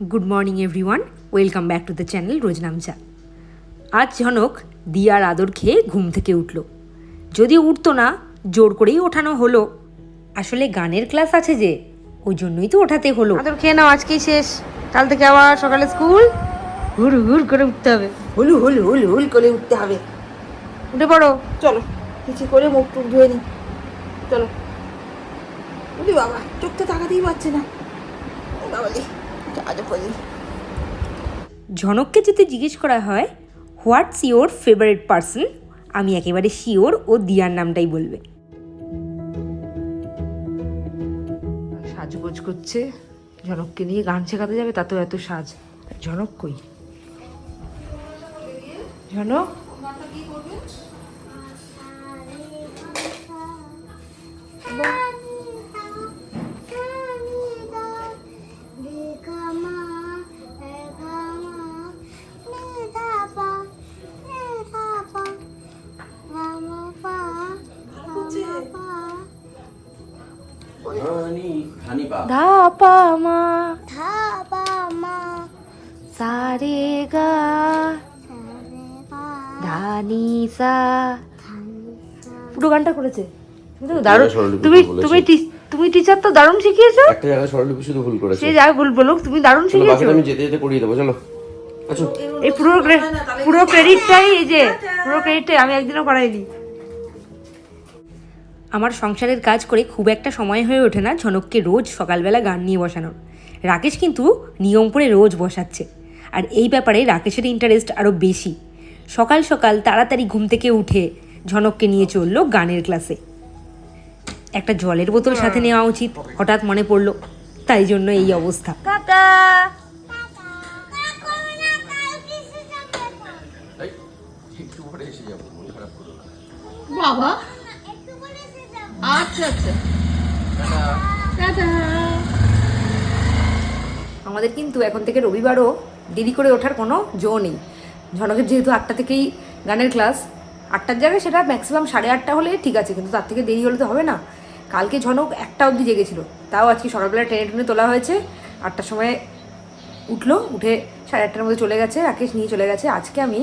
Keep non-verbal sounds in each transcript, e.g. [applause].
Good morning everyone welcome back to the channel Roznamcha আজ ঝনক দিয়ার আদর খেয়ে ঘুম থেকে উঠল। যদি উঠতো না জোর করেই ওঠানো হলো। আসলে গানের ক্লাস আছে যে ওই জন্যই তো ওঠাতে হলো। আদর খেয়ে নাও আজকেই শেষ। কাল থেকে আবার সকালে স্কুল। হুর হুর করে উঠতে হবে। হুল হুল হুল হুল করে উঠতে হবে। উঠে পড়ো। চলো কিছু করে মুখ টুক ধুয়ে নি চলো। বাবা চোখ তো তাকাতেই পারছে না। বাবালি আজও পড়ি ঝনককে যদি জিজ্ঞেস করা হয় হোয়াটস ইওর ফেভারিট পার্সন আমি একেবারে শিওর ও দিয়ার নামটাই বলবে। সাজগোজ করছে ঝনককে নিয়ে গান শেখাতে যাবে তাতেও এত সাজ। জনক কই? জনক হানি হানি পা ধা পা মা। গা। ধানি সা পুরো গানটা করেছে। তুমি দারুণ তুমি তুমি তুমি টিচার তো দারুণ শিখিয়েছো। একটা জায়গায় স্বরলিপি শুধু ভুল করেছে। সে যাই বল বলুক তুমি দারুণ শিখিয়েছো। আমি যেতে যেতে করিয়ে দেবো চলো। আচ্ছা এই পুরো পুরো ক্রেডিটটাই এই যে পুরো ক্রেডিটটাই আমি একদিনও করাইনি আমার সংসারের কাজ করে খুব একটা সময় হয়ে ওঠে না ঝনককে রোজ সকালবেলা গান নিয়ে বসানোর। রাকেশ কিন্তু নিয়ম করে রোজ বসাচ্ছে। আর এই ব্যাপারে রাকেশের ইন্টারেস্ট আরও বেশি। সকাল সকাল তাড়াতাড়ি ঘুম থেকে উঠে ঝনককে নিয়ে চলল গানের ক্লাসে একটা জলের বোতল সাথে নেওয়া উচিত হঠাৎ মনে পড়ল তাই জন্য এই অবস্থা। বাবা! আচ্ছা আচ্ছা। আমাদের কিন্তু এখন থেকে রবিবারও দেরি করে ওঠার কোনো জো নেই। ঝনকের যেহেতু আটটা থেকেই গানের ক্লাস আটটার জায়গায় সেটা ম্যাক্সিমাম সাড়ে আটটা হলে ঠিক আছে কিন্তু তার থেকে দেরি হলে তো হবে না। কালকে ঝনক একটা অবধি জেগেছিল তাও আজকে সকালবেলা ট্রেনে ট্রেনে তোলা হয়েছে। আটটার সময় উঠল উঠে সাড়ে আটটার মধ্যে চলে গেছে রাকেশ নিয়ে চলে গেছে। আজকে আমি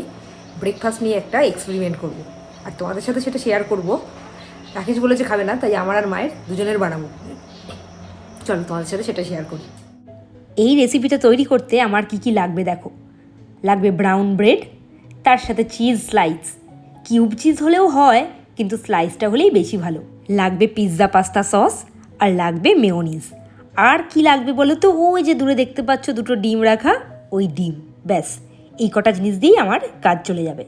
ব্রেকফাস্ট নিয়ে একটা এক্সপেরিমেন্ট করব। আর তোমাদের সাথে সেটা শেয়ার করব। রাকেশ বলেছে খাবে না, তাই আমার আর মায়ের দুজনের বানাবো। চলো তোমাদের সাথে সেটা শেয়ার করি। এই রেসিপিটা তৈরি করতে আমার কি কি লাগবে দেখো। লাগবে ব্রাউন ব্রেড তার সাথে চিজ স্লাইস কিউব চিজ হলেও হয়, কিন্তু স্লাইসটা হলেই বেশি ভালো। লাগবে পিৎজা পাস্তা সস আর লাগবে মেয়োনিজ আর কি লাগবে বলো তো? ওই যে দূরে দেখতে পাচ্ছ দুটো ডিম রাখা, ওই ডিম। ব্যাস, এই কটা জিনিস দিয়েই আমার কাজ চলে যাবে।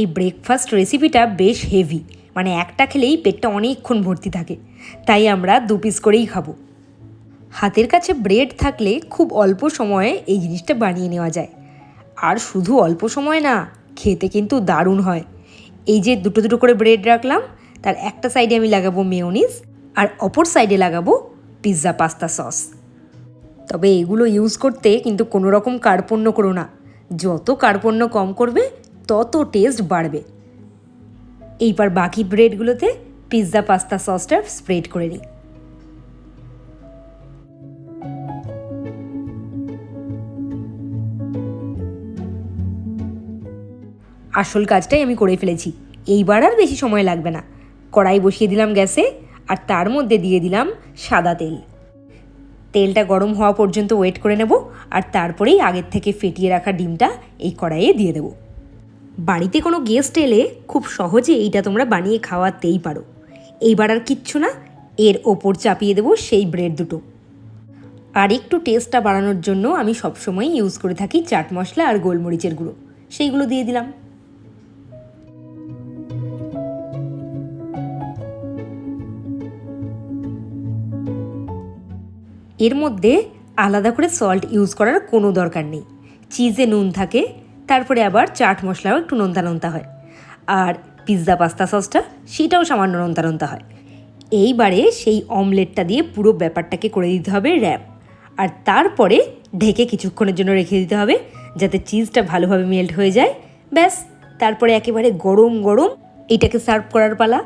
এই ব্রেকফাস্ট রেসিপিটা বেশ হেভি মানে একটা খেলেই পেটটা অনেকক্ষণ ভর্তি থাকে। তাই আমরা দু পিস করেই খাব। হাতের কাছে ব্রেড থাকলে খুব অল্প সময়ে এই জিনিসটা বানিয়ে নেওয়া যায়। আর শুধু অল্প সময় না, খেতে কিন্তু দারুণ হয়। এই যে দুটো দুটো করে ব্রেড রাখলাম, তার একটা সাইডে আমি লাগাবো মেয়োনিজ আর অপর সাইডে লাগাবো পিৎজা পাস্তা সস তবে এগুলো ইউজ করতে কিন্তু কোনো রকম কার্পণ্য করো না। যত কার্পণ্য কম করবে, তত টেস্ট বাড়বে। এইবার বাকি ব্রেডগুলোতে পিৎজা, পাস্তা, সসটা স্প্রেড করে নিই। আসল কাজটাই আমি করে ফেলেছি। এইবার আর বেশি সময় লাগবে না। কড়াই বসিয়ে দিলাম গ্যাসে আর তার মধ্যে দিয়ে দিলাম সাদা তেল। তেলটা গরম হওয়া পর্যন্ত ওয়েট করে নেব আর তারপরেই আগের থেকে ফেটিয়ে রাখা ডিমটা এই কড়াইয়ে দিয়ে দেবো। বাড়িতে কোনো গেস্ট এলে খুব সহজে এইটা তোমরা বানিয়ে খাওয়াতেই পারো। এইবার আর কিচ্ছু না, এর ওপর চাপিয়ে দেবো সেই ব্রেড দুটো। আর একটু টেস্টটা বাড়ানোর জন্য আমি সবসময় ইউজ করে থাকি চাট মশলা আর গোলমরিচের গুঁড়ো। সেইগুলো দিয়ে দিলাম। এর মধ্যে আলাদা করে সল্ট ইউজ করার কোনো দরকার নেই। চিজে নুন থাকে তারপরে আবার চাট মশলাও একটু নোনতা হয়। আর পিৎজা পাস্তা সসটা, সেটাও সামান্য নোনতা হয়। এইবারে সেই অমলেটটা দিয়ে পুরো ব্যাপারটাকে করে দিতে হবে র্যাপ আর তারপরে ঢেকে কিছুক্ষণের জন্য রেখে দিতে হবে, যাতে চিজটা ভালোভাবে মেল্ট হয়ে যায়। ব্যাস, তারপরে একেবারে গরম গরম এইটাকে সার্ভ করার পালা।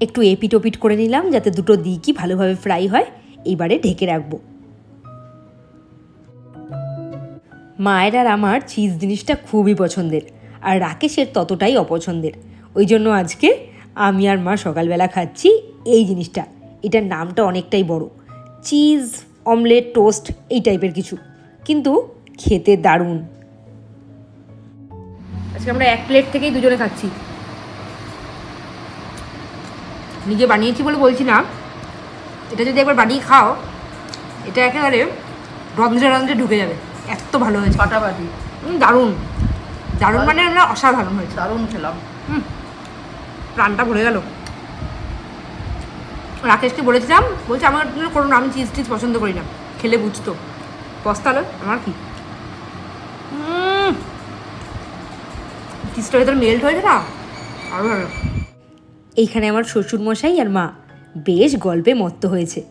একটু এপিট ওপিট করে নিলাম, যাতে দুটো দিকই ভালোভাবে ফ্রাই হয়। এইবারে ঢেকে রাখব। মায়ের আর আমার চিজ জিনিসটা খুবই পছন্দের, আর রাকেশের ততটাই অপছন্দের। ওই জন্য আজকে আমি আর মা সকালবেলা খাচ্ছি এই জিনিসটা। এটার নামটা অনেকটাই বড়। চিজ অমলেট টোস্ট এই টাইপের কিছু। কিন্তু খেতে দারুণ। আজকে আমরা এক প্লেট থেকেই দুজনে খাচ্ছি। নিজে বানিয়েছি বলে বলছি না। এটা যদি একবার বানিয়ে খাও, এটা একেবারে রন্ধ্রে রন্ধ্রে ঢুকে যাবে। এত ভালো হয়েছে। ফাটাফাটি দারুণ। দারুণ মানে আমরা অসাধারণ হয়েছে। দারুণ খেলাম। হুম। প্রাণটা ভরে গেল। রাকেশকে বলেছিলাম বলছে আমার জন্য কোনো আমি চিজ টিজ পছন্দ করি না। খেলে বুঝতো। পস্তালো আমার কি? চিজটা ভেতরে মেল্ট হয়েছে না? আরও ভালো। এইখানে আমার শ্বশুর মশাই আর মা। বেশ গল্পে মত্ত হয়েছে।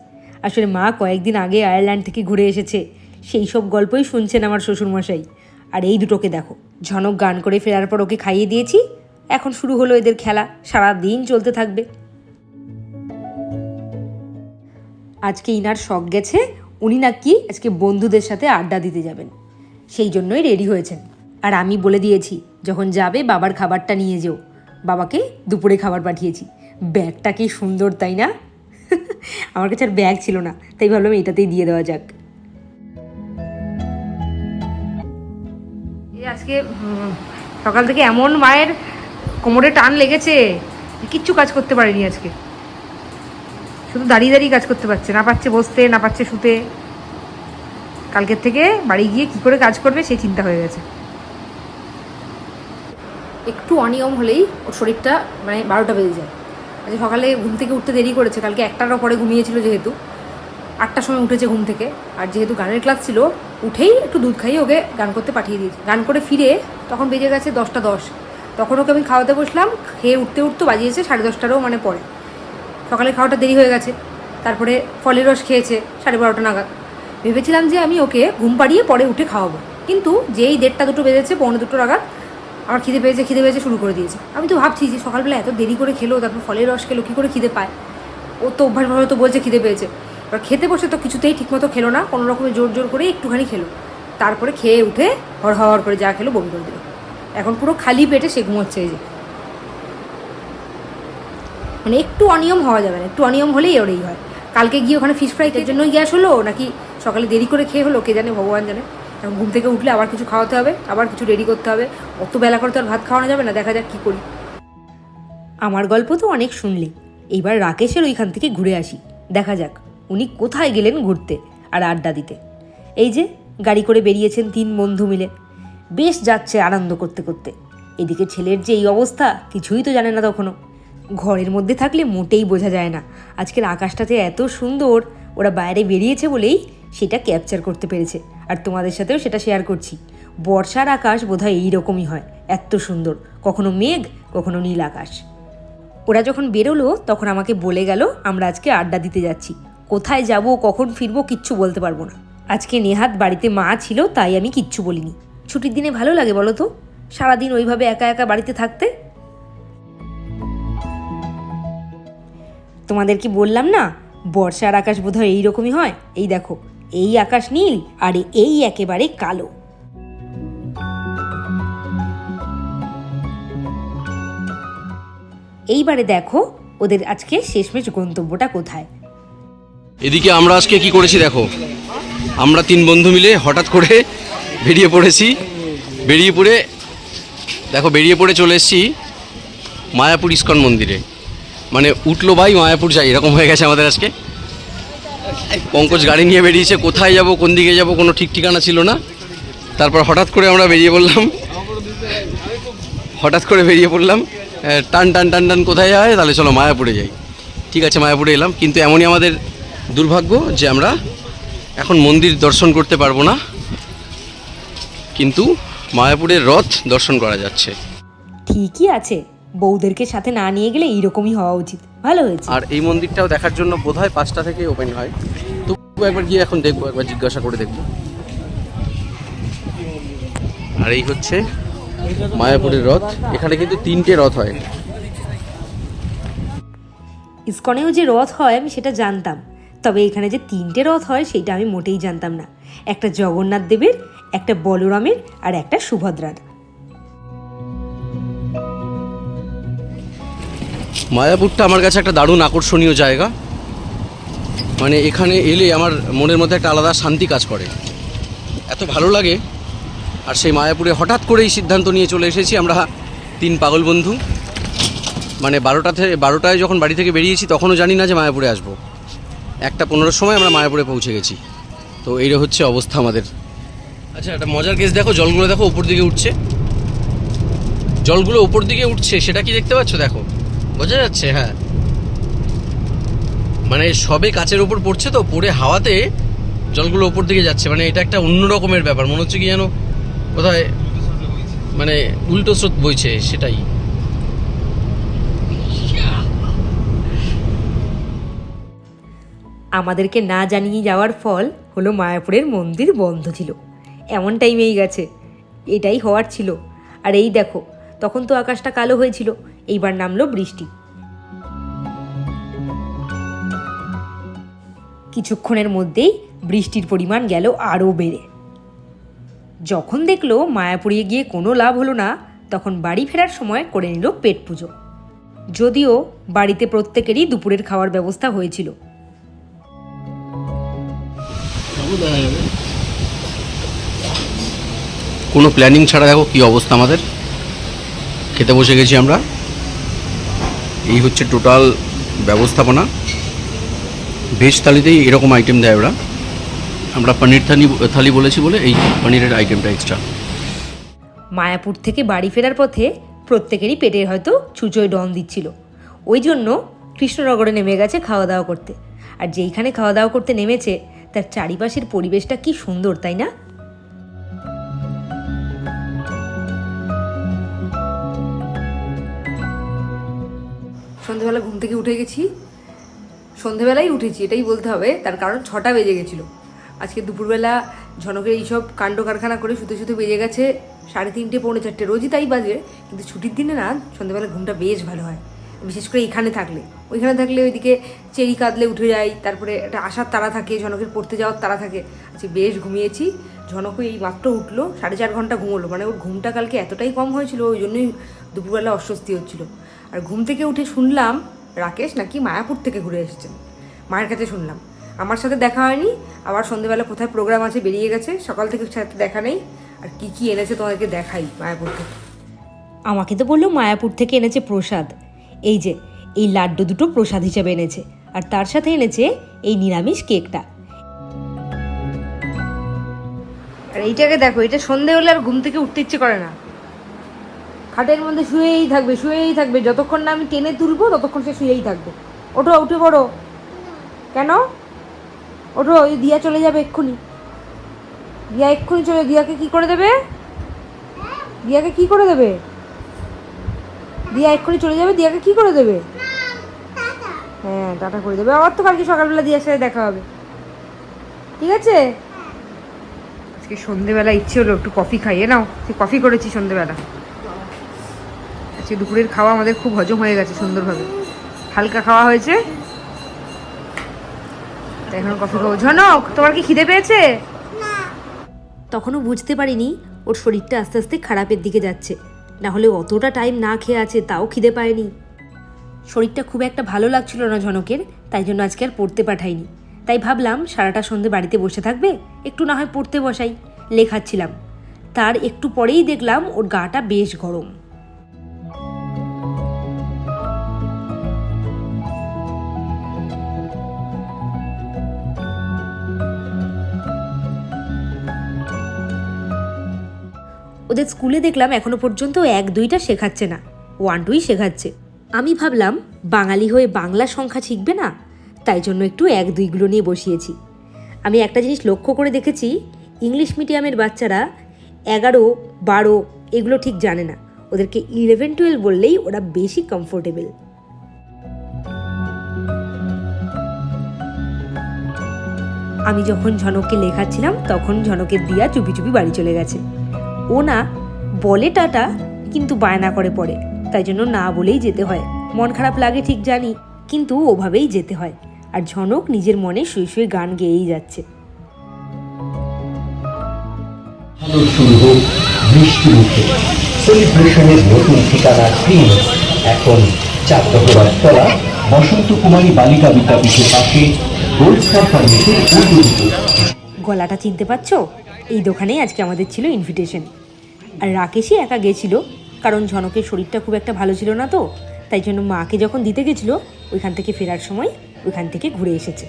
আসলে মা কয়েকদিন আগে আয়ারল্যান্ড থেকে ঘুরে এসেছে। সেই সব গল্পই শুনছেন আমার শ্বশুরমশাই। আর এই দুটোকে দেখো, ঝনক গান করে ফেরার পর ওকে খাইয়ে দিয়েছি, এখন শুরু হলো এদের খেলা, সারা দিন চলতে থাকবে। আজকে ইনার শখ গেছে, উনি নাকি আজকে বন্ধুদের সাথে আড্ডা দিতে যাবেন। সেই জন্যই রেডি হয়েছেন। আর আমি বলে দিয়েছি, যখন যাবে বাবার খাবারটা নিয়ে যেও। বাবাকে দুপুরে খাবার পাঠিয়েছি। ব্যাগটা কি সুন্দর, তাই না? [laughs] আমার কাছে আর ব্যাগ ছিল না, তাই ভাবলাম এটাতেই দিয়ে দেওয়া যাক। আজকে সকাল থেকে এমন মায়ের কোমরে টান লেগেছে কিচ্ছু কাজ করতে পারেনি আজকে। শুধু দাঁড়িয়ে দাঁড়িয়ে কাজ করতে পারছে, না পাচ্ছে বসতে, না পাচ্ছে শুতে। কালকের থেকে বাড়ি গিয়ে কি করে কাজ করবে সেই চিন্তা হয়ে গেছে। একটু অনিয়ম হলেই ওর শরীরটা মানে বারোটা বেজে যায়। আজকে সকালে ঘুম থেকে উঠতে দেরি করেছে, কালকে একটারও পরে ঘুমিয়েছিল যেহেতু। আটটার সময় উঠেছে ঘুম থেকে, আর যেহেতু গানের ক্লাস ছিল উঠেই একটু দুধ খাইয়ে ওকে গান করতে পাঠিয়ে দিয়েছি। গান করে ফিরে তখন বেজে গেছে দশটা দশ। তখন ওকে আমি খাওয়াতে বসলাম, খেয়ে উঠতে উঠতে বাজিয়েছে সাড়ে দশটারও মানে পরে। সকালে খাওয়াটা দেরি হয়ে গেছে, তারপরে ফলের রস খেয়েছে সাড়ে বারোটা নাগাদ। ভেবেছিলাম যে আমি ওকে ঘুম পাড়িয়ে পরে উঠে খাওয়াবো, কিন্তু যেই দেড়টা দুটো বেজেছে, পৌনে দুটো নাগাদ, আমার খিদে পেয়েছে খিদে পেয়েছে, শুরু করে দিয়েছে। আমি তো ভাবছি যে সকালবেলা এত দেরি করে খেলো, তারপর ফলের রস খেলো, কী করে খিদে পায়? ও তো অভ্যাসভাবে তো বলছে খিদে পেয়েছে। এবার খেতে বসে তো কিছুতেই ঠিকমতো খেলো না, কোনো রকমের জোর জোর করে একটুখানি খেলো। তারপরে খেয়ে উঠে হর করে যা খেলো বমি করে দিল। এখন পুরো খালি পেটে সে ঘুমোচ্ছে এই যে। মানে একটু অনিয়ম হওয়া যাবে না, একটু অনিয়ম হলেই ওরেই হয়। কালকে গিয়ে ওখানে ফিশ ফ্রাইটের জন্যই গ্যাস হলো, নাকি সকালে দেরি করে খেয়ে হলো, কে জানে, ভগবান জানে। এখন ঘুম থেকে উঠলে আবার কিছু খাওয়াতে হবে, আবার কিছু রেডি করতে হবে। অত বেলা করে তো আর ভাত খাওয়ানো যাবে না, দেখা যাক কী করি। আমার গল্প তো অনেক শুনলে, এইবার রাকেশের ওইখান থেকে ঘুরে আসি, দেখা যাক। উনি কোথায় গেলেন ঘুরতে আর আড্ডা দিতে। এই যে গাড়ি করে বেরিয়েছেন তিন বন্ধু মিলে। বেশ যাচ্ছে আনন্দ করতে করতে। এদিকে ছেলের যে এই অবস্থা কিছুই তো জানে না তখনও। ঘরের মধ্যে থাকলে মোটেই বোঝা যায় না। আজকের আকাশটাতে এত সুন্দর, ওরা বাইরে বেরিয়েছে বলেই সেটা ক্যাপচার করতে পেরেছে। আর তোমাদের সাথেও সেটা শেয়ার করছি। বর্ষার আকাশ বোধহয় এইরকমই হয়। এত সুন্দর। কখনো মেঘ, কখনো নীল আকাশ। ওরা যখন বেরোলো, তখন আমাকে বলে গেল, আমরা আজকে আড্ডা দিতে যাচ্ছি। কোথায় যাব, কখন ফিরবো কিচ্ছু বলতে পারব না। আজকে নেহাত বাড়িতে মা ছিল, তাই আমি কিচ্ছু বলিনি। ছুটির দিনে ভালো লাগে বলো তো? সারাদিন ওইভাবে একা একা বাড়িতে থাকতে? তোমাদের কি বললাম না? বর্ষার আকাশ বোধহয় এইরকমই হয়? এই দেখো, এই আকাশ নীল আর এই একেবারে কালো। এইবারে দেখো, ওদের আজকে শেষমেশ গন্তব্যটা কোথায়? এদিকে আমরা আজকে কি করেছি দেখো? আমরা তিন বন্ধু মিলে হঠাৎ করে বেরিয়ে পড়েছি। বেরিয়ে পড়ে, দেখো, বেরিয়ে পড়ে চলে এসেছি মায়াপুর ইস্কন মন্দিরে। মানে উঠল ভাই মায়াপুর যাই, এরকম হয়ে গেছে আমাদের আজকে। পঙ্কজ গাড়ি নিয়ে বেরিয়েছে, কোথায় যাব, কোন দিকে যাব, কোনো ঠিক ঠিকানা ছিল না। তারপর হঠাৎ করে আমরা বেরিয়ে পড়লাম। হঠাৎ করে বেরিয়ে পড়লাম টান টান টান টান, কোথায় যায়? তাহলে চলো মায়াপুরে যাই। ঠিক আছে, মায়াপুরে এলাম। কিন্তু এমনই আমাদের দুর্ভাগ্য যে আমরা এখন মন্দির দর্শন করতে পারব না কিন্তু মায়াপুরের রথ দর্শন করা যাচ্ছে। ঠিকই আছে বউদেরকে সাথে না নিয়ে গেলে এইরকমই হওয়া উচিত। ভালো হয়েছে। আর এই মন্দিরটাও দেখার জন্য বোধহয় পাঁচটা থেকে ওপেন হয়। তবু একবার গিয়ে এখন দেখব একবার জিজ্ঞাসা করে দেখব। আর এই হচ্ছে মায়াপুরের রথ। এখানে কিন্তু তিনটে রথ হয়। ইস্কনেও যে রথ হয় আমি সেটা জানতাম। তবে এখানে যে তিনটে রথ হয় সেটা আমি মোটেই জানতাম না। একটা জগন্নাথ দেবের, একটা বলরামের আর একটা সুভদ্রার। মায়াপুরটা আমার কাছে একটা দারুণ আকর্ষণীয় জায়গা। মানে এখানে এলে আমার মনের মধ্যে একটা আলাদা শান্তি কাজ করে। এত ভালো লাগে। আর সেই মায়াপুরে হঠাৎ করেই সিদ্ধান্ত নিয়ে চলে এসেছি আমরা তিন পাগল বন্ধু। মানে বারোটা থেকে বারোটায় যখন বাড়ি থেকে বেরিয়েছি, তখনও জানি না যে মায়াপুরে আসব। একটা পনেরোর সময় আমরা মায়াপুরে পৌঁছে গেছি। তো এইটা হচ্ছে অবস্থা আমাদের। আচ্ছা একটা মজার কেস দেখো, জলগুলো দেখো উপর দিকে উঠছে। জলগুলো উপর দিকে উঠছে, সেটা কি দেখতে পাচ্ছ? দেখো, বোঝা যাচ্ছে হ্যাঁ। মানে সবে কাচের উপর পড়ছে তো, পড়ে হাওয়াতে জলগুলো উপর দিকে যাচ্ছে। মানে এটা একটা অন্য রকমের ব্যাপার, মনে হচ্ছে কি যেন কোথায় মানে উল্টো স্রোত বইছে, সেটাই। আমাদেরকে না জানিয়ে যাওয়ার ফল হলো মায়াপুরের মন্দির বন্ধ ছিল। এমন টাইমেই গেছে। এটাই হওয়ার ছিল। আর এই দেখো, তখন তো আকাশটা কালো হয়েছিল, এইবার নামলো বৃষ্টি। কিছুক্ষণের মধ্যেই বৃষ্টির পরিমাণ গেল আরও বেড়ে। যখন দেখল মায়াপুরে গিয়ে কোনো লাভ হলো না, তখন বাড়ি ফেরার সময় করে নিল পেট পুজো। যদিও বাড়িতে প্রত্যেকেরই দুপুরের খাওয়ার ব্যবস্থা হয়েছিল। কোনো প্ল্যানিং ছাড়া দেখো কি অবস্থা আমাদের? খেতে বসে গেছি আমরা। এই হচ্ছে টোটাল ব্যবস্থাপনা। ভেজ থালিতেই এরকম আইটেম দেয় ওরা। আমরা পনির থালি থালি বলেছি বলে এই পনিরের আইটেমটা এক্সট্রা মায়াপুর থেকে বাড়ি ফেরার পথে প্রত্যেকেরই পেটের হয়তো ছুঁচোয় ডন দিচ্ছিল। ওই জন্য কৃষ্ণনগরে নেমে গেছে খাওয়া দাওয়া করতে। আর যেইখানে খাওয়া দাওয়া করতে নেমেছে তার চারিপাশের পরিবেশটা কি সুন্দর, তাই না? সন্ধেবেলা ঘুম থেকে উঠে গেছি। সন্ধেবেলায় উঠেছি, এটাই বলতে হবে। তার কারণ ছটা বেজে গেছিল। আজকে দুপুরবেলা ঝনকের এইসব কাণ্ড কারখানা করে শুতে শুতে বেজে গেছে সাড়ে তিনটে, পৌনে চারটে। রোজই তাই বাজে, কিন্তু ছুটির দিনে না, সন্ধেবেলা ঘুমটা বেশ ভালো হয়। বিশেষ করে এখানে থাকলে। ওইখানে থাকলে ওইদিকে চেরি কাঁদলে উঠে যাই তারপরে একটা আসার তারা থাকে, ঝনকের পড়তে যাওয়ার তারা থাকে। আজকে বেশ ঘুমিয়েছি। ঝনকও এই মাত্র উঠল, সাড়ে চার ঘণ্টা ঘুমোলো। মানে ওর ঘুমটা কালকে এতটাই কম হয়েছিল, ওই জন্যই দুপুরবেলা অস্বস্তি হচ্ছিল। আর ঘুম থেকে উঠে শুনলাম, রাকেশ নাকি মায়াপুর থেকে ঘুরে এসেছেন। মায়ের কাছে শুনলাম। আমার সাথে দেখা হয়নি, আবার সন্ধেবেলা কোথায় প্রোগ্রাম আছে বেরিয়ে গেছে, সকাল থেকে সাথে দেখা নেই। আর কি কি এনেছে তোমাদেরকে দেখাই মায়াপুর থেকে? আমাকে তো বলল মায়াপুর থেকে এনেছে প্রসাদ। এই যে, এই লাড্ডু দুটো প্রসাদ হিসেবে এনেছে, আর তার সাথে এনেছে এই নিরামিষ কেকটা। আর এইটাকে দেখো, এটা সন্ধে হলে আর ঘুম থেকে উঠতে ইচ্ছে করে না। খাটের মধ্যে শুয়েই থাকবে শুয়েই থাকবে। যতক্ষণ না আমি টেনে তুলবো, ততক্ষণ সে শুয়েই থাকবে। ওঠো, উঠে পড়ো। কেন? ওঠো ওই দিয়া চলে যাবে এক্ষুনি। দিয়া এক্ষুনি চলে, দিয়াকে কি করে দেবে? দিয়াকে কি করে দেবে? দিয়া এক্ষুনি চলে যাবে দিয়াকে কি করে দেবে? হ্যাঁ টাটা করে দেবে। আবার তো কালকে সকালবেলা দিয়ার সাথে দেখা হবে। ঠিক আছে? আজকে সন্ধেবেলা ইচ্ছে হলো একটু কফি খাইয়ে নাও। সে কফি করেছি সন্ধেবেলা। আজকে দুপুরের খাওয়া আমাদের খুব হজম হয়ে গেছে সুন্দরভাবে। হালকা খাওয়া হয়েছে। এখন কফি খাব। ঝনক, তোমার কি খিদে পেয়েছে? তখনও বুঝতে পারিনি, ওর শরীরটা আস্তে আস্তে খারাপের দিকে যাচ্ছে। না হলে অতটা টাইম না খেয়ে আছে, তাও খিদে পায়নি। শরীরটা খুব একটা ভালো লাগছিল না জনকের, তাই জন্য আজকে আর পড়তে পাঠাইনি। তাই ভাবলাম সারাটা সন্ধে বাড়িতে বসে থাকবে, একটু না হয় পড়তে বসাই, লেখাচ্ছিলাম। তার একটু পরেই দেখলাম ওর গাটা বেশ গরম। ওদের স্কুলে দেখলাম এখনও পর্যন্ত এক দুইটা শেখাচ্ছে না, ওয়ান টুই শেখাচ্ছে। আমি ভাবলাম, বাঙালি হয়ে বাংলা সংখ্যা শিখবে না? তাই জন্য একটু এক দুইগুলো নিয়ে বসিয়েছি। আমি একটা জিনিস লক্ষ্য করে দেখেছি, ইংলিশ মিডিয়ামের বাচ্চারা এগারো, বারো, এগুলো ঠিক জানে না। ওদেরকে ইলেভেন টুয়েলভ বললেই ওরা বেশি কমফোর্টেবল আমি যখন ঝনককে লেখাচ্ছিলাম, তখন ঝনকের দিয়া চুপি চুপি বাড়ি চলে গেছে। ও না বলে টাটা কিন্তু বায়না করে পড়ে। তাই জন্য না বলেই যেতে হয়। মন খারাপ লাগে ঠিক জানি কিন্তু ওভাবেই যেতে হয়। আর ঝনক নিজের মনে শুয়ে শুয়ে গান গেয়েই যাচ্ছে। সেলিব্রেশনের নতুন ঠিকানা এখন চাকদহরার তলা বসন্ত কুমারী বালিকা বিদ্যাপীঠের পাশে গোল্ড স্টার ফার্মেসির গলাটা চিনতে পারছ? এই দোকানেই আজকে আমাদের ছিল ইনভিটেশন আর রাকেশই একা গেছিল, কারণ ঝনকের শরীরটা খুব একটা ভালো ছিল না তো, তাই জন্য মাকে যখন দিতে গেছিল, ওইখান থেকে ফেরার সময় ওইখান থেকে ঘুরে এসেছে।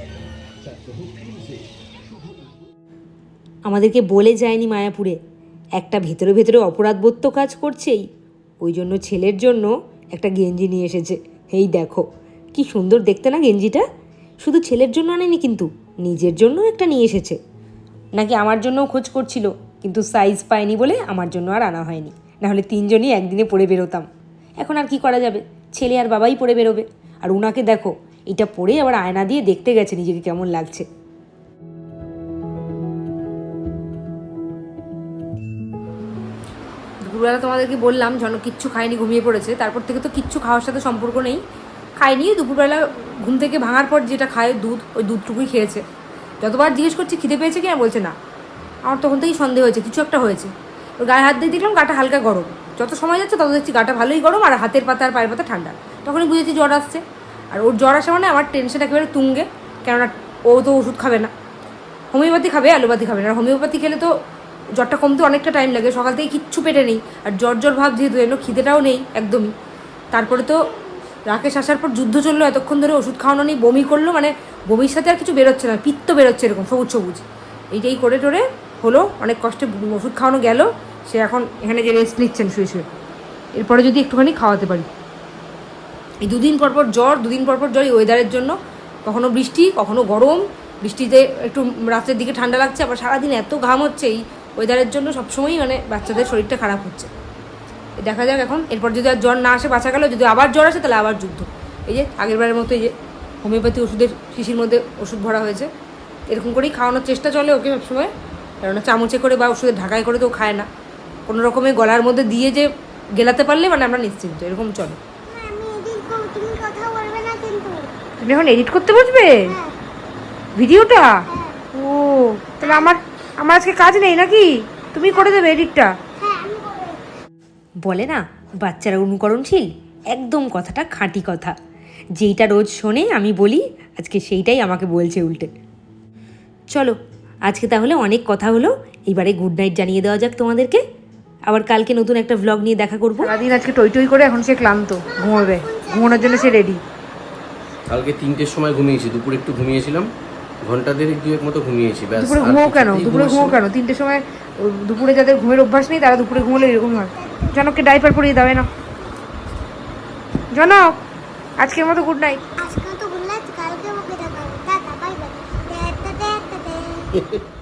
আমাদেরকে বলে যায়নি মায়াপুরে, একটা ভেতরে ভেতরে অপরাধবোধ তো কাজ করছেই। ওই জন্য ছেলের জন্য একটা গেঞ্জি নিয়ে এসেছে। এই দেখো, কি সুন্দর দেখতে না গেঞ্জিটা? শুধু ছেলের জন্য আনেনি কিন্তু, নিজের জন্য একটা নিয়ে এসেছে। নাকি আমার জন্যও খোঁজ করছিল, কিন্তু সাইজ পায়নি বলে আমার জন্য আর আনা হয়নি। নাহলে তিনজনই একদিনে পরে বেরোতাম। এখন আর কি করা যাবে? ছেলে আর বাবাই পরে বেরোবে। আর উনাকে দেখো, এটা পরে আবার আয়না দিয়ে দেখতে গেছে নিজেকে কেমন লাগছে। দুপুরবেলা তোমাদেরকে বললাম জন কিচ্ছু খায়নি, ঘুমিয়ে পড়েছে। তারপর থেকে তো কিচ্ছু খাওয়ার সাথে সম্পর্ক নেই। খায়নি দুপুরবেলা ঘুম থেকে ভাঙার পর যেটা খায়, দুধ, ওই দুধটুকুই খেয়েছে। যতবার জিজ্ঞেস করছি, খিদে পেয়েছে কিনা? বলছে, না। আমার তখন থেকেই সন্দেহ হয়েছে, কিছু একটা হয়েছে। ওর গায়ে হাত দিয়ে দেখলাম গাটা হালকা গরম। যত সময় যাচ্ছে, তত দেখছি গাটা ভালোই গরম আর হাতের পাতা আর পায়ের পাতা ঠান্ডা। তখনই বুঝেছি জ্বর আসছে। আর ওর জ্বর আসা মানে আমার টেনশন একেবারে তুঙ্গে, কেননা ও তো ওষুধ খাবে না। হোমিওপ্যাথি খাবে, অ্যালোপ্যাথি খাবে না। আর হোমিওপ্যাথি খেলে তো জ্বরটা কমতে অনেকটা টাইম লাগে। সকাল থেকে কিচ্ছু পেটে নেই। আর জ্বর জ্বর ভাব যেহেতু এলো খিদেটাও নেই একদমই। তারপরে তো রাকেশ আসার পর যুদ্ধ চলল, এতক্ষণ ধরে ওষুধ খাওয়ানো নেই বমি করল মানে বমির সাথে আর কিছু বেরোচ্ছে না, পিত্ত বেরোচ্ছে এরকম, সবুজ সবুজ। এইটাই করে টোরে হলো, অনেক কষ্টে ওষুধ খাওয়ানো গেল, সে এখন এখানে যে রেস্ট নিচ্ছেন শুয়ে শুয়ে। এরপরে যদি একটুখানি খাওয়াতে পারি। এই দুদিন পর পর জ্বর, দুদিন পর পর জ্বর এই ওয়েদারের জন্য। কখনো বৃষ্টি, কখনো গরম। বৃষ্টিতে একটু রাতের দিকে ঠান্ডা লাগছে, আবার সারাদিন এত ঘাম হচ্ছে, এই ওয়েদারের জন্য সবসময়ই মানে বাচ্চাদের শরীরটা খারাপ হচ্ছে। দেখা যাক এখন। এরপর যদি আর জ্বর না আসে বাঁচা গেল যদি আবার জ্বর আসে তাহলে আবার যুদ্ধ। এই যে আগেরবারের মতো এই যে হোমিওপ্যাথি ওষুধের শিশির মধ্যে ওষুধ ভরা হয়েছে। এরকম করেই খাওয়ানোর চেষ্টা চলে ওকে সবসময়। কেননা চামচে করে বা ওষুধের ঢাকায় করে তো খায় না। কোনো রকমের গলার মধ্যে দিয়ে যে গেলাতে পারলে মানে আমরা নিশ্চিন্ত এরকম চলে। তুমি এখন এডিট করতে বসবে? হ্যাঁ। ভিডিওটা? ও তাহলে আমার আমার আজকে কাজ নেই নাকি? তুমি করে দেবে এডিটটা হ্যাঁ বলে না বাচ্চারা অনুকরণশীল। একদম কথাটা খাঁটি কথা। যেইটা রোজ শোনে আমি বলি আজকে সেইটাই আমাকে বলছে উল্টে। চলো আজকে তাহলে অনেক কথা হলো এবারে গুড নাইট জানিয়ে দেওয়া যাক তোমাদেরকে। আবার কালকে নতুন একটা ভ্লগ নিয়ে দেখা করব। সারাদিন আজকে টই টই করে এখন সে ক্লান্ত ঘুমাবে। ঘুমানোর জন্য সে রেডি কালকে তিনটের সময় ঘুমিয়েছি দুপুরে একটু ঘুমিয়েছিলাম। ঘণ্টা দেড়েক দুয়েক মতো ঘুমিয়েছি ব্যাস। দুপুরে ঘুমো কেন? দুপুরে ঘুম কেন? তিনটের সময় দুপুরে যাদের ঘুমের অভ্যাস নেই তারা দুপুরে ঘুমলে এরকম হয়। জনককে ডাইপার পরিয়ে দেবে না জনক আজকের মতো গুড নাইট আজকে তো বললে কালকে ওকে দেখাবো tata bye bye tata tata. [laughs]